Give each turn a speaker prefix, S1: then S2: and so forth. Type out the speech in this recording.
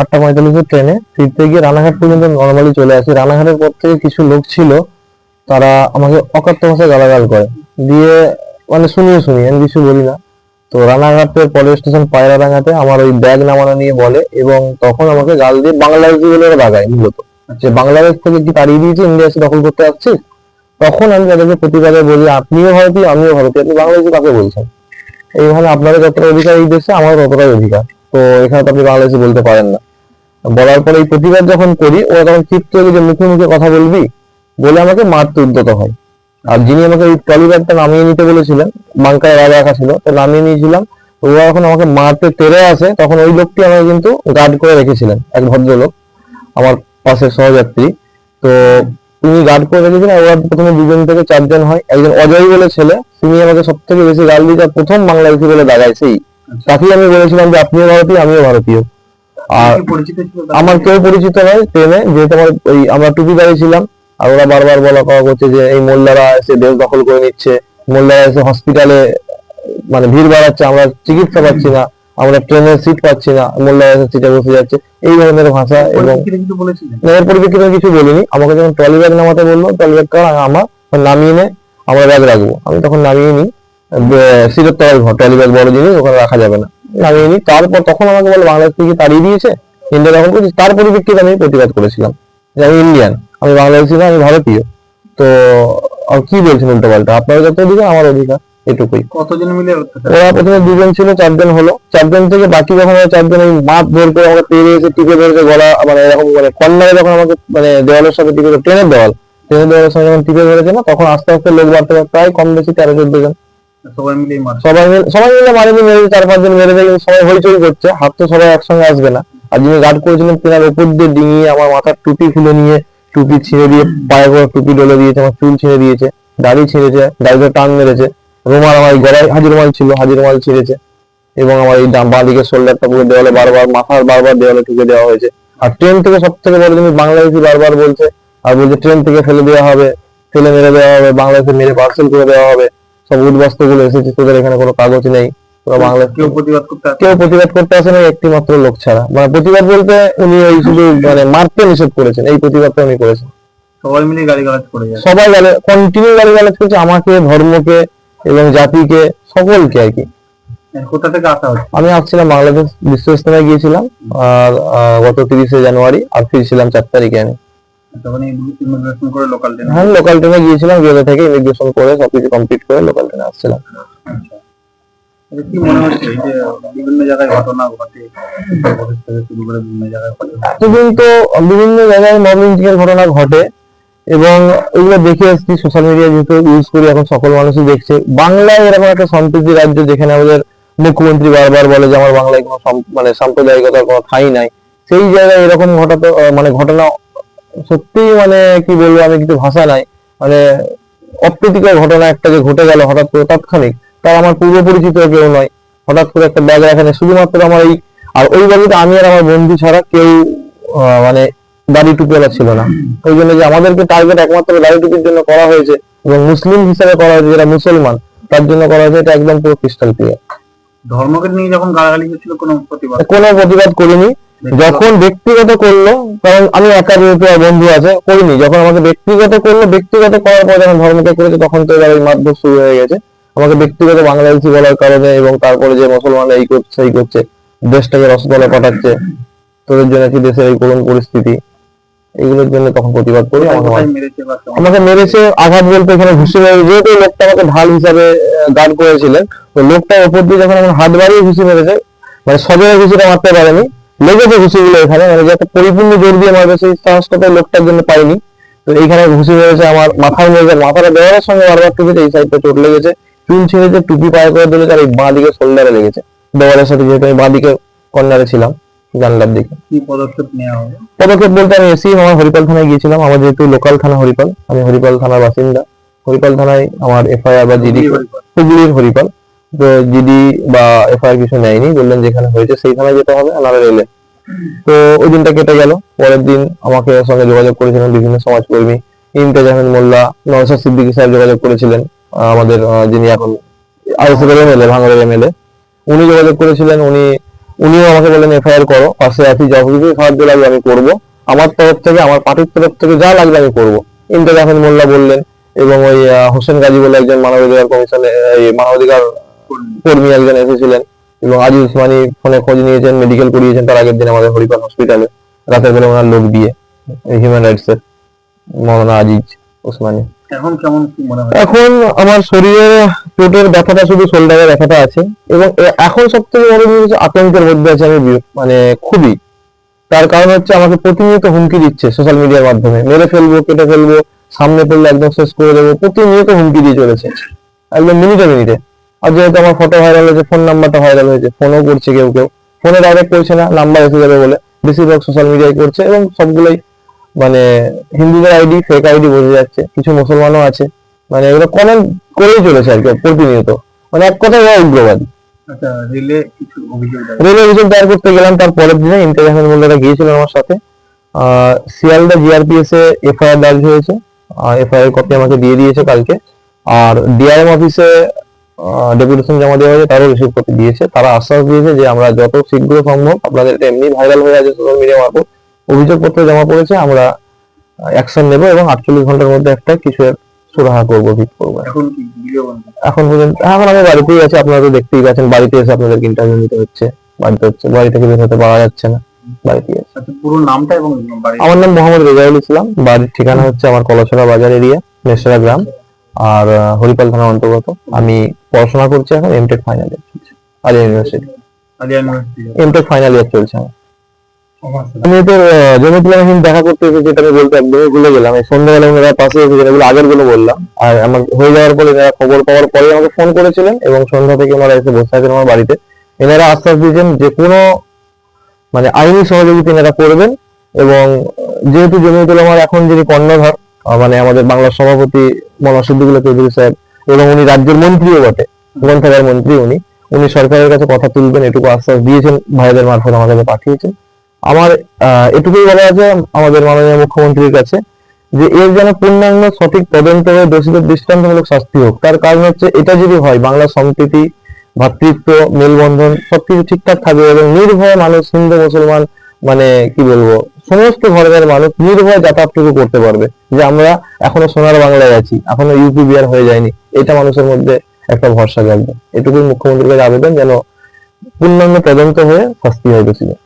S1: আটটা পঁয়তাল্লিশের ট্রেনে ফিরতে গিয়ে রানাঘাট পর্যন্ত নর্মালি চলে আসি। রানাঘাটের পর থেকে কিছু লোক ছিল, তারা আমাকে অকাত্য ভাষায় গালাগাল করে। দিয়ে মানে শুনিয়ে শুনিয়ে আমি কিছু বলি না। তো রানাঘাটের পরের স্টেশন পায়রাডাঙ্গাতে আমার ওই ব্যাগ নামানো নিয়ে বলে এবং তখন আমাকে গাল দিয়ে বাংলাদেশি বলে ওরা দাগায় মূলত। যে বাংলাদেশ থেকে কি তাড়িয়ে দিয়েছে, ইন্ডিয়া এসে দখল করতে আসছিস তখন আমি তাদেরকে প্রতিবাদে বলি, আপনিও ভারতীয়, আমিও ভারতীয়, আপনি বাংলাদেশি কাকে বলছেন? এইভাবে আপনাদের যতটা অধিকার এই দেশে আমার ততটাই অধিকার। তো এখানে তো আপনি বাংলাদেশি বলতে পারেন না। বলার পরে এই প্রতিবাদ যখন করি, ওরা তখন ক্ষিপ্ত হয়ে যে মুখে মুখে কথা বলবি বলে আমাকে মারতে উদ্যত হয়। আর যিনি আমাকে এই ট্রলি ব্যাগটা নামিয়ে নিতে বলেছিলেন বাংকায় রাজা রাখা ছিল, তো নামিয়ে নিয়েছিলাম। ওরা যখন আমাকে মারতে তেরে আসে, তখন ওই লোকটি আমাকে কিন্তু গার্ড করে রেখেছিলেন, এক ভদ্রলোক, আমার পাশের সহযাত্রী। তো তিনি গার্ড করে রেখেছিলেন, ওরা প্রথমে দুজন থেকে চারজন হয়। একজন অজয় বলে ছেলে, তিনি আমাকে সব থেকে বেশি গাল আর প্রথম বাংলাদেশি বলে দাঁড়ায় সেই তাকেই আমি বলেছিলাম যে আপনিও ভারতীয় আমিও ভারতীয়। আর আমার কেউ পরিচিত নয় ট্রেনে যেহেতু আমার ওই আমরা টুপি ছিলাম আর ওরা বারবার বলা কওয়া করছে যে এই মোল্লারা এসে দেশ দখল করে নিচ্ছে মোল্লারা এসে হসপিটালে মানে ভিড় বাড়াচ্ছে আমরা চিকিৎসা পাচ্ছি না আমরা ট্রেনের সিট পাচ্ছি না মোল্লারা এসে সিটে বসে যাচ্ছে এই ধরনের ভাষা এবং এর পরিপ্রেক্ষিতে কিছু বলিনি আমাকে যখন ট্রলি ব্যাগ নামাতে বলল ট্রলি ব্যাগ আমার নামিয়ে নে আমরা ব্যাগ রাখব আমি তখন নামিয়ে নিই সিটের তলায় ঘর ট্রলি ব্যাগ বড় জিনিস ওখানে রাখা যাবে না। নামিয়ে নিই তারপর তখন আমাকে বলে বাংলাদেশ থেকে তাড়িয়ে দিয়েছে। ইন্ডিয়া দখল করেছে তার পরিপ্রেক্ষিতে আমি প্রতিবাদ করেছিলাম যে আমি ইন্ডিয়ান আমি বাংলাদেশি না আমি ভারতীয়। তো কি বলছেন উল্টো পাল্টা আপনার যত অধিকার আমার অধিকার এটুকুই।
S2: কতজন মিলে
S1: ওরা প্রথমে দুজন ছিল চারজন হলো। চারজন থেকে বাকি যখন চারজন ওই মাপ বের করে আমাকে পেরে এসে টিপে ধরেছে গলা মানে এরকম মানে কর্নারে যখন আমাকে মানে দেওয়ালের সাথে টিপে ট্রেনের দেওয়াল ট্রেনের দেওয়ালের সঙ্গে যখন টিপে ধরেছে না তখন আস্তে আস্তে লোক বাড়তে বাড়তে প্রায় কম বেশি তেরো চোদ্দ জন
S2: সবাই মার।
S1: সবাই মিলে সবাই মিলে মারেনি মেরেছে চার পাঁচজন মেরে দেয় সবাই হইচই করছে। হাত তো সবাই একসঙ্গে আসবে না। আর যিনি গার্ড করেছিলেন তেনার উপর দিয়ে ডিঙিয়ে আমার মাথার টুপি খুলে নিয়ে, টুপি ছিঁড়ে দিয়ে, পায়ে করে টুপি ডলে দিয়েছে, আমার চুল ছিঁড়ে দিয়েছে দাড়ি ছিঁড়েছে দাড়িতে টান মেরেছে। রুমাল আমার গলায় হাজির রুমাল ছিল, হাজির মাল ছিঁড়েছে। এবং আমার এই ডান বাঁ দিকের শোল্ডারটা পুরো দেওয়ালে বারবার, মাথার বারবার দেওয়ালে ঠুকে দেওয়া হয়েছে। আর ট্রেন থেকে সব থেকে বড় জিনিস বাংলাদেশি বারবার বলছে, আর বলছে ট্রেন থেকে ফেলে দেওয়া হবে, ফেলে মেরে দেওয়া হবে, বাংলাদেশে মেরে পার্সেল করে দেওয়া হবে। সব উদ্বাস্তু গুলো এসেছে তোদের এখানে কোনো কাগজ নেই। তোরা বাংলা
S2: কেউ প্রতিবাদ করতে
S1: কেউ প্রতিবাদ করতে আসে না একটি মাত্র লোক ছাড়া। মানে প্রতিবাদ বলতে উনি ওই শুধু মানে মারতে নিষেধ করেছেন এই প্রতিবাদটা উনি করেছেন।
S2: সবাই মিলে গাড়ি গালাজ করে যায়।
S1: সবাই গেলে কন্টিনিউ গালি গালাজ করছে আমাকে ধর্মকে এবং জাতিকে সকলকে আর কি।
S2: কোথা থেকে আসা হচ্ছে?
S1: আমি আসছিলাম বাংলাদেশ বিশ্ব ইস্তেমায় গিয়েছিলাম আর গত তিরিশে জানুয়ারি আর ফিরছিলাম চার তারিখে আমি।
S2: তখন ইমিগ্রেশন করে লোকাল ট্রেন
S1: হ্যাঁ লোকাল ট্রেনে গিয়েছিলাম গেলে থেকে ইমিগ্রেশন করে সবকিছু কমপ্লিট করে লোকাল ট্রেনে আসছিলাম।
S2: আচ্ছা, কি মনে হচ্ছে যে বিভিন্ন জায়গায় ঘটনা ঘটে শুরু করে বিভিন্ন জায়গায়
S1: এতদিন তো বিভিন্ন জায়গায় মর্নিং এর ঘটনা ঘটে এবং এগুলো দেখে আসছি সোশ্যাল মিডিয়া যেহেতু ইউজ করি এখন সকল মানুষই দেখছে। বাংলায় এরকম একটা সম্প্রীতি রাজ্য যেখানে আমাদের মুখ্যমন্ত্রী বারবার বলে যে আমার বাংলায় কোনো মানে সাম্প্রদায়িকতার কোনো ঠাঁই নাই সেই জায়গায় এরকম ঘটাতে মানে ঘটনা সত্যি মানে কি বলব আমি কিছু ভাষা নাই। মানে অপ্রীতিকর ঘটনা একটা যে ঘটে গেল হঠাৎ করে তাৎক্ষণিক তার আমার পূর্ব পরিচিত কেউ নয়। হঠাৎ করে একটা ব্যাগ রাখেন শুধুমাত্র আমার এই আর ওই বাড়িতে আমি আর আমার বন্ধু ছাড়া কেউ মানে দাড়ি টুপিওয়ালা ছিল না। ওই জন্য যে আমাদেরকে টার্গেট একমাত্র দাড়ি টুপির জন্য করা হয়েছে এবং মুসলিম হিসাবে করা হয়েছে যারা মুসলমান তার জন্য করা হয়েছে এটা একদম পুরো ক্রিস্টাল ক্লিয়ার
S2: ধর্মকে নিয়ে যখন গালাগালি হচ্ছিল কোনো প্রতিবাদ?
S1: কোনো প্রতিবাদ করিনি। যখন ব্যক্তিগত করল কারণ আমি একা যেহেতু বন্ধু আছে করিনি। যখন আমাকে ব্যক্তিগত করল ব্যক্তিগত করার পর যখন ধর্মকে করেছে তখন তো এবার এই মারধর শুরু হয়ে গেছে। আমাকে ব্যক্তিগত বাংলাদেশি বলার কারণে এবং তারপরে যে মুসলমানরা এই করছে এই করছে দেশটাকে রসগোল্লা পাঠাচ্ছে তোদের জন্য কি দেশের এই করুণ পরিস্থিতি এইগুলোর জন্য তখন প্রতিবাদ করি আমাকে
S2: মেরেছে
S1: আঘাত বলতে এখানে ঘুষি মেরে যেহেতু লোকটা আমাকে ঢাল হিসাবে গার্ড করেছিলেন তো লোকটা ওপর দিয়ে যখন আমার হাত বাড়িয়ে ঘুষি মেরেছে মানে সজনে ঘুষিটা মারতে পারেনি লেগেছে ঘুষিগুলো এখানে মানে যে একটা পরিপূর্ণ জোর দিয়ে মারবে সেই সাহসটা তো লোকটার জন্য পাইনি তো এইখানে ঘুষি হয়েছে আমার মাথায় মেরেছে মাথাটা দেওয়ার সঙ্গে বারবার টুপিতে এই সাইডটা চোট লেগেছে। চুল ছেড়েছে টুপি পায়ে করে দিলেছে আর এই বাঁ দিকে শোল্ডারে লেগেছে। দেওয়ালের সাথে যেহেতু আমি বাঁ দিকে কর্নারে ছিলাম জানলার দিকে।
S2: কি পদক্ষেপ নেওয়া হবে?
S1: পদক্ষেপ বলতে আমি এসি আমার হরিপাল থানায় গিয়েছিলাম। আমার যেহেতু লোকাল থানা হরিপাল আমি হরিপাল থানার বাসিন্দা। হরিপাল থানায় আমার এফআইআর বা জিডি হুগলির হরিপাল। জিডি বা এফআইআর কিছু নেয়নি, বললেন যেখানে হয়েছে সেই থানায় যেতে হবে, আনারা এলেন তো ওই দিনটা কেটে গেল। পরের দিন আমাকে সঙ্গে যোগাযোগ করেছিলেন বিভিন্ন সমাজকর্মী। ইমতাজ আহমেদ মোল্লা, নওশাদ সিদ্দিকী সাহেব যোগাযোগ করেছিলেন আমাদের যিনি এখন আইএসএফ এর এমএলএ ভাঙড়ের এমএলএ। উনি যোগাযোগ করেছিলেন, উনি, উনিও আমাকে বললেন, এফআইআর করো, পাশে আছি, যা কিছু সাহায্য লাগবে, আমি করব। আমার তরফ থেকে, আমার পার্টির তরফ থেকে যা লাগবে, আমি করব। ইন্টার আহমেদ মোল্লা বললেন এবং ওই হোসেন গাজী বলে একজন মানবাধিকার কমিশনে, এই মানবাধিকার কর্মী একজন এসেছিলেন। এবং আজিজ উসমানি ফোনে খোঁজ নিয়েছেন মেডিকেল করিয়েছেন তার আগের দিন আমাদের হরিপাল হসপিটালে রাতের বেলা ওনার লোক দিয়ে হিউম্যান রাইটস এর মৌলানা আজিজ উসমানি
S2: এখন কেমন মনে হয়?
S1: এখন আমার শরীরের চোটের ব্যথাটা শুধু শোল্ডারের ব্যথাটা আছে এবং এখন সব থেকে বড় জিনিস আতঙ্কের মধ্যে আছে আমি মানে খুবই। তার কারণ হচ্ছে আমাকে প্রতিনিয়ত হুমকি দিচ্ছে সোশ্যাল মিডিয়ার মাধ্যমে। মেরে ফেলব কেটে ফেলব সামনে পড়লে একদম শেষ করে দেবো প্রতিনিয়ত হুমকি দিয়ে চলেছে। একদম মিনিটে মিনিটে আর যেহেতু আমার ফটো ভাইরাল হয়েছে ফোন নাম্বারটা ভাইরাল হয়েছে ফোনও করছে কেউ কেউ। ফোনে ডাইরেক্ট করছে না নাম্বার এসে যাবে বলে। বেশিরভাগ সোশ্যাল মিডিয়ায় করছে এবং সবগুলোই মানে হিন্দুদের আইডি ফেক আইডি বোঝা যাচ্ছে কিছু মুসলমানও আছে। মানে এগুলো কমেন্ট করেই চলেছে আর কি প্রতিনিয়ত। মানে এক কথায় ওরা উগ্রবাদী।
S2: আচ্ছা রেলে অভিযোগ
S1: দায়ের করতে গেলাম তার পরের দিনে আহমেদ মোল্লারা গিয়েছিলেন আমার সাথে। আহ, শিয়ালদা জিআরপিএস এ এফআইআর দায়ের হয়েছে। এফআইআর কপি আমাকে দিয়ে দিয়েছে কালকে। আর ডিআরএম অফিসে ডেপুটেশন জমা দেওয়া হয়েছে তারও রিসিভ কপি দিয়েছে। তারা আশ্বাস দিয়েছে যে আমরা যত শীঘ্র সম্ভব আপনাদের এটা এমনি ভাইরাল হয়ে আছে সোশ্যাল মিডিয়া মারফত অভিযোগপত্র জমা পড়েছে আমরা অ্যাকশন নেব এবং আটচল্লিশ ঘণ্টার মধ্যে একটা কিছু সুরাহা করব ভিত করব।
S2: এখন
S1: পর্যন্ত এখন আমি বাড়িতেই আছি আপনারা তো দেখতেই পাচ্ছেন বাড়িতে এসে আপনাদের ইন্টারভিউ নিতে হচ্ছে বাড়িতে হচ্ছে বাড়ি থেকে বের হতে পারা যাচ্ছে না বাড়িতেই আছি।
S2: আচ্ছা পুরো নামটা এবং
S1: আমার নাম মোহাম্মদ রেজাউল ইসলাম বাড়ির ঠিকানা হচ্ছে আমার কলাছড়া বাজার এরিয়া মেসরা গ্রাম। আর হরিপাল থানার অন্তর্গত। আমি পড়াশোনা করছি এখন এমটেক ফাইনাল ইয়ার চলছে Aliah university MTech final year চলছে আমার। আমি তো জমিতুল রহিম দেখা করতে এসেছি যেটা আমি বলতে একদমই ভুলে গেলাম। এই সন্ধ্যাবেলা ওনারা পাশে এসে যেগুলো আগেরগুলো বললাম। আর আমার হয়ে যাওয়ার পরে এনারা খবর পাওয়ার পরে আমাকে ফোন করেছিলেন এবং সন্ধ্যা থেকে ওনারা এসে বসে আছেন আমার বাড়িতে এনারা আশ্বাস দিয়েছেন যে কোনো মানে আইনি সহযোগিতা এনারা করবেন এবং যেহেতু জমিতুল আমার এখন যিনি কর্ণধার মানে আমাদের বাংলার সভাপতি মনোজ সিদ্দিকুল্লাহ চৌধুরী সাহেব এবং উনি রাজ্যের মন্ত্রীও বটে গ্রন্থাগার মন্ত্রী উনি। উনি সরকারের কাছে কথা তুলবেন এটুকু আশ্বাস দিয়েছেন ভাইদের মারফত আমাদের পাঠিয়েছেন। আমার আহ, এটুকুই বলা আছে আমাদের মাননীয় মুখ্যমন্ত্রীর কাছে যে এর যেন পূর্ণাঙ্গ সঠিক তদন্ত হয়ে দোষীদের দৃষ্টান্তমূলক শাস্তি হোক। তার কারণ হচ্ছে এটা যদি হয় বাংলা সম্প্রীতি ভ্রাতৃত্ব মেলবন্ধন সবকিছু ঠিকঠাক থাকবে এবং নির্ভয়ে মানুষ হিন্দু মুসলমান মানে কি বলব সমস্ত ধর্মের মানুষ নির্ভয়ে যাতায়াতটুকু করতে পারবে। যে আমরা এখনও সোনার বাংলায় আছি, এখনও ইউপি বিহার হয়ে যায়নি, এটা মানুষের মধ্যে একটা ভরসা জাগবে। এটুকুই মুখ্যমন্ত্রীর কাছে আবেদন যেন পূর্ণাঙ্গ তদন্ত হয়ে শাস্তি হয়ে দোষীদের